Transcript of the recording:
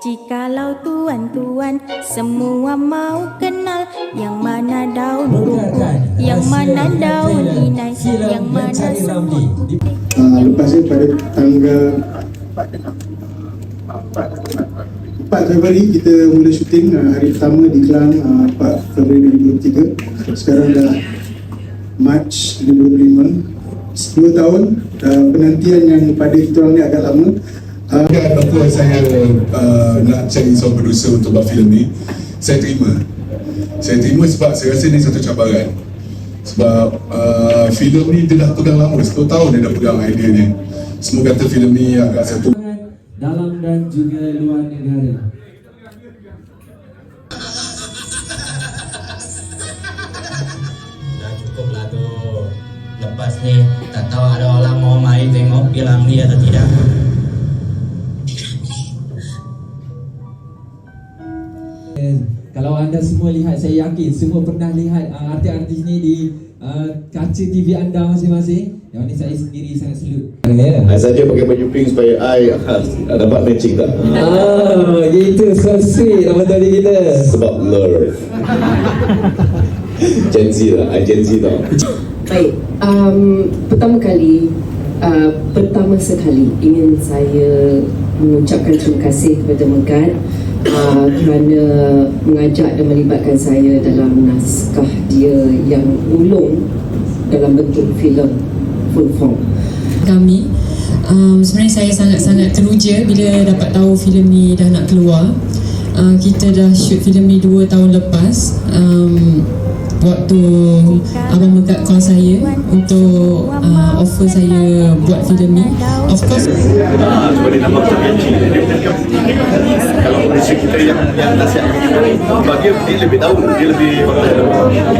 Jikalau tuan-tuan semua mau kenal Yang mana daun buku, yang mana daun inai Yang mana semut uh, lepas ni pada tanggal 4 Februari kita mula syuting uh, hari pertama di Kelang uh, 4 Februari 2023 sekarang dah Mac 2025 2 tahun uh, penantian yang pada kita orang ni agak lama uh, Dan apa saya uh, nak cari seorang producer untuk buat filem ni Saya terima. Saya terima sebab saya rasa ni satu cabaran. Sebab uh, filem ni dia dah pegang lama 10 tahun dia dah pegang idea ni Semua kata filem ni agak satu. Dalam dan juga luar negara. Dah cukup lah tu. Lepas ni tak tahu ada orang mau mai tengok film ni atau tidak Kalau anda semua lihat, saya yakin semua pernah lihat uh, artis-artis ni di uh, kaca TV anda masing-masing. Yang ni saya sendiri sangat selut. Ya. I saja pakai baju pink supaya I ah, dapat matching tak? Ah, gitu so sweet nama tadi kita. Sebab love. Gen Z lah, I Gen Z tau. Baik, um, pertama kali, uh, pertama sekali ingin saya mengucapkan terima kasih kepada Megat uh, kerana mengajak dan melibatkan saya dalam naskah dia yang ulung dalam bentuk filem full form. kami um, sebenarnya saya sangat-sangat teruja bila dapat tahu filem ni dah nak keluar uh, kita dah shoot filem ni 2 tahun lepas um, waktu Abang Megat call saya untuk uh, offer saya buat filem ni of course dia nampak. Dia kalau kita yang yang nasihat kita, sebab dia, lebih tahu, dia lebih reti